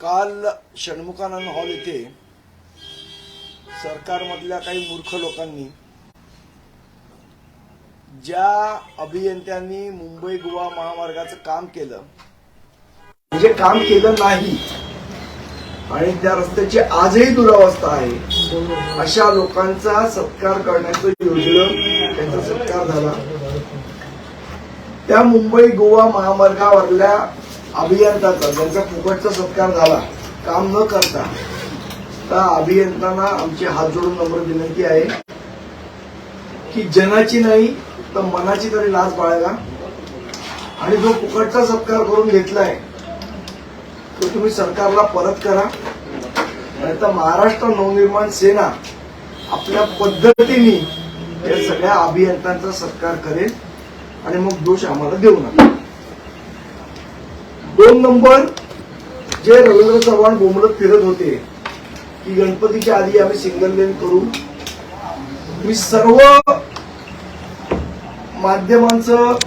काल षण्मुखानंद हॉल येथे सरकारमधल्या काही मूर्ख लोकांनी ज्या अभियंत्यांनी मुंबई गोवा महामार्गाचं काम केलं म्हणजे काम केलं नाही आणि त्या रस्त्याची आजही दुरावस्था आहे अशा लोकांचा सत्कार करण्याचं योजलं त्यांचा सत्कार झाला. त्या मुंबई गोवा महामार्गावरल्या अभियंत्याचा ज्यांचा फुकटचा सत्कार झाला काम न करता त्या अभियंत्यांना आमची हात जोडून नम्र विनंती आहे की जनाची नाही तर मनाची तरी लाज बाळगा. आणि जो फुकटचा सत्कार करून घेतलाय तो तुम्ही सरकारला परत करा. नाही तर महाराष्ट्र नवनिर्माण सेना आपल्या पद्धतीने या सगळ्या अभियंत्यांचा सत्कार करेल आणि मग दोष आम्हाला देऊ नका. दोन नंबर जे रवींद्र चव्हाण बोंबलत फिरत होते की गणपतीच्या आधी आम्ही सिंगल लेन करू मी सर्व माध्यमांचं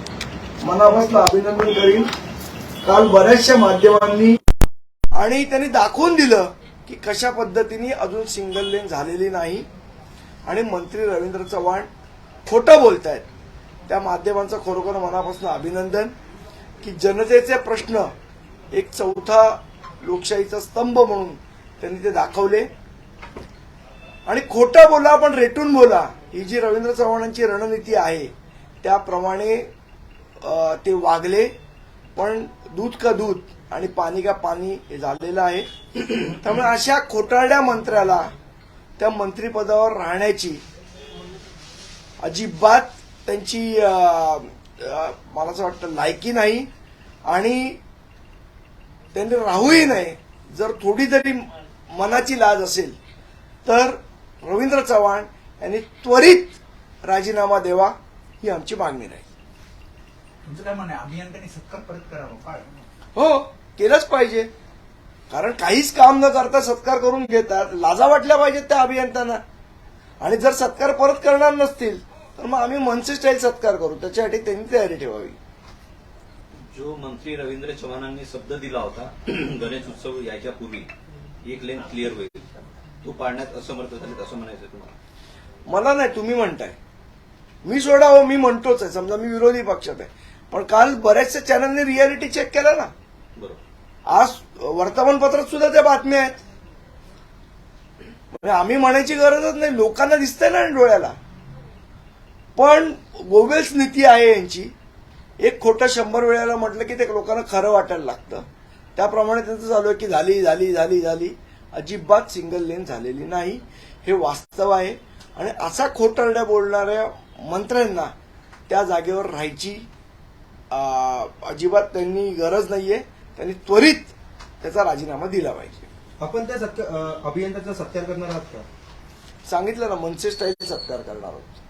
मनापासून अभिनंदन करीन. काल बऱ्याचशा माध्यमांनी आणि त्यांनी दाखवून दिलं की कशा पद्धतीने अजून सिंगल लेन झालेली नाही. आणि मंत्री रवींद्र चव्हाण खोटं बोलतायत. त्या माध्यमांचं खरोखर मनापासून अभिनंदन की जनतेचे प्रश्न एक चौथा लोकशाहीचा स्तंभ म्हणून त्यांनी ते दाखवले. आणि खोटं बोला पण रेटून बोला ही जी रवींद्र चव्हाणांची रणनीती आहे त्याप्रमाणे ते वागले पण दूध का दूध आणि पाणी का पाणी हे झालेलं आहे. त्यामुळे अशा खोटारड्या मंत्र्याला त्या मंत्रिपदावर राहण्याची अजिबात त्यांची मला असं वाटतं लायकी नाही. आणि त्यांनी राहूही नाही जर थोडी तरी मनाची लाज असेल तर रवींद्र चव्हाण यांनी त्वरित राजीनामा देवा ही आमची मागणी राहील. तुमचं काय म्हणणं अभियंत्यांनी सत्कार परत करावा काय? हो केलंच पाहिजे. कारण काहीच काम न करता सत्कार करून घेतात. लाजा वाटल्या पाहिजेत त्या अभियंत्यांना. आणि जर सत्कार परत करणार नसतील तर मग आम्ही मनसे स्टाईल सत्कार करू. त्याच्यासाठी त्यांनी तयारी ठेवावी. जो मंत्री रवींद्र चव्हाणांनी शब्द दिला होता गणेश उत्सव यायच्या पूर्वी एक लेन क्लिअर होईल. तो पाळण्यात असमर्थ झालेत असं म्हणायचं तुम्हाला. मला नाही तुम्ही म्हणताय. मी सोडा हो मी म्हणतोच आहे. समजा मी विरोधी पक्षात आहे. पण काल बऱ्याचशा चॅनलने रियालिटी चेक केलं ना. बरोबर. आज वर्तमानपत्रात सुद्धा त्या बातम्या आहेत. म्हणजे आम्ही म्हणायची गरजच नाही. लोकांना दिसतंय ना डोळ्याला. पण गोवेल्स नीती आहे यांची. एक खोटं शंभर वेळेला म्हटलं की ते लोकांना खरं वाटायला लागतं. त्याप्रमाणे त्यांचं चालू आहे की झाली झाली झाली झाली. अजिबात सिंगल लेन झालेली नाही. हे वास्तव आहे. आणि असा खोटरड्या बोलणाऱ्या मंत्र्यांना त्या जागेवर राहायची अजिबात त्यांनी गरज नाहीये. त्यांनी त्वरित त्याचा राजीनामा दिला पाहिजे. आपण त्या सत्य अभियंत्याचा सत्कार करणार आहात का? सांगितलं ना मनसे स्टाईल सत्कार करणार आहोत.